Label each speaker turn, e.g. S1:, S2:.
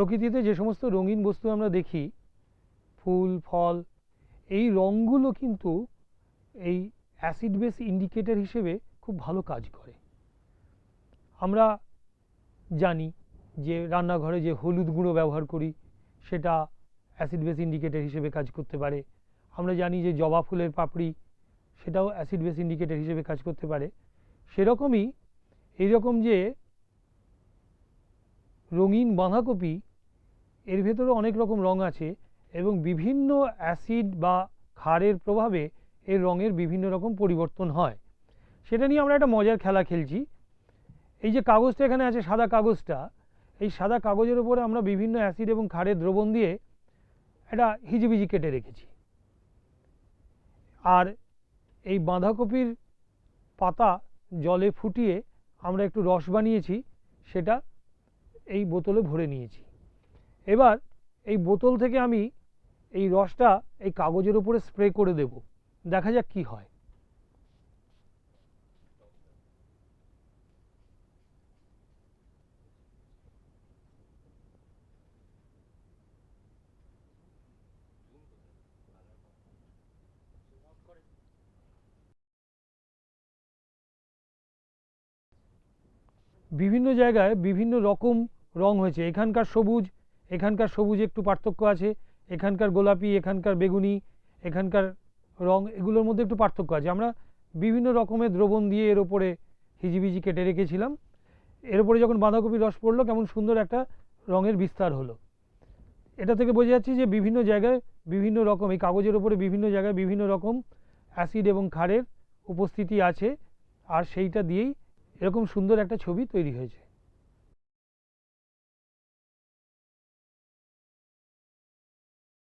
S1: প্রকৃতিতে যে সমস্ত রঙিন বস্তু আমরা দেখি, ফুল, ফল, এই রঙগুলো কিন্তু এই অ্যাসিড বেস ইন্ডিকেটর হিসেবে খুব ভালো কাজ করে। আমরা জানি যে রান্নাঘরে যে হলুদ গুঁড়ো ব্যবহার করি, সেটা অ্যাসিড বেস ইন্ডিকেটর হিসেবে কাজ করতে পারে। আমরা জানি যে জবা ফুলের পাপড়ি, সেটাও অ্যাসিড বেস ইন্ডিকেটর হিসেবে কাজ করতে পারে। সেরকমই এইরকম যে রঙিন বাঁধাকপি এর ভেতরে অনেক রকম রং আছে এবং বিভিন্ন অ্যাসিড বা ক্ষারের প্রভাবে এর রঙের বিভিন্ন রকম পরিবর্তন হয়। সেটা নিয়ে আমরা একটা মজার খেলা খেলছি। এই যে কাগজটা এখানে আছে, সাদা কাগজটা, এই সাদা কাগজের উপরে আমরা বিভিন্ন অ্যাসিড এবং ক্ষারের দ্রবণ দিয়ে একটা হিজিবিজি কেটে রেখেছি। আর এই বাঁধাকপির পাতা জলে ফুটিয়ে আমরা একটু রস বানিয়েছি, সেটা এই বোতলে ভরে নিয়েছি। এবার এই বোতল থেকে আমি এই রসটা এই কাগজের উপরে স্প্রে করে দেব। দেখা যাক কি হয়। বিভিন্ন জায়গায় বিভিন্ন রকম রং হয়েছে। এখানকার সবুজ এখানকার সবুজ একটু পার্থক্য আছে, এখানকার গোলাপি, এখানকার বেগুনি, এখানকার রং, এগুলোর মধ্যে একটু পার্থক্য আছে। আমরা বিভিন্ন রকমের দ্রবণ দিয়ে এর ওপরে হিজিবিজি কেটে রেখেছিলাম। এর উপরে যখন বাঁধাকপির রস পড়ল, কেমন সুন্দর একটা রঙের বিস্তার হলো। এটা থেকে বোঝা যাচ্ছে যে বিভিন্ন জায়গায় বিভিন্ন রকম, এই কাগজের উপরে বিভিন্ন জায়গায় বিভিন্ন রকম অ্যাসিড এবং ক্ষারের উপস্থিতি আছে, আর সেইটা দিয়েই এরকম সুন্দর একটা ছবি তৈরি হয়েছে।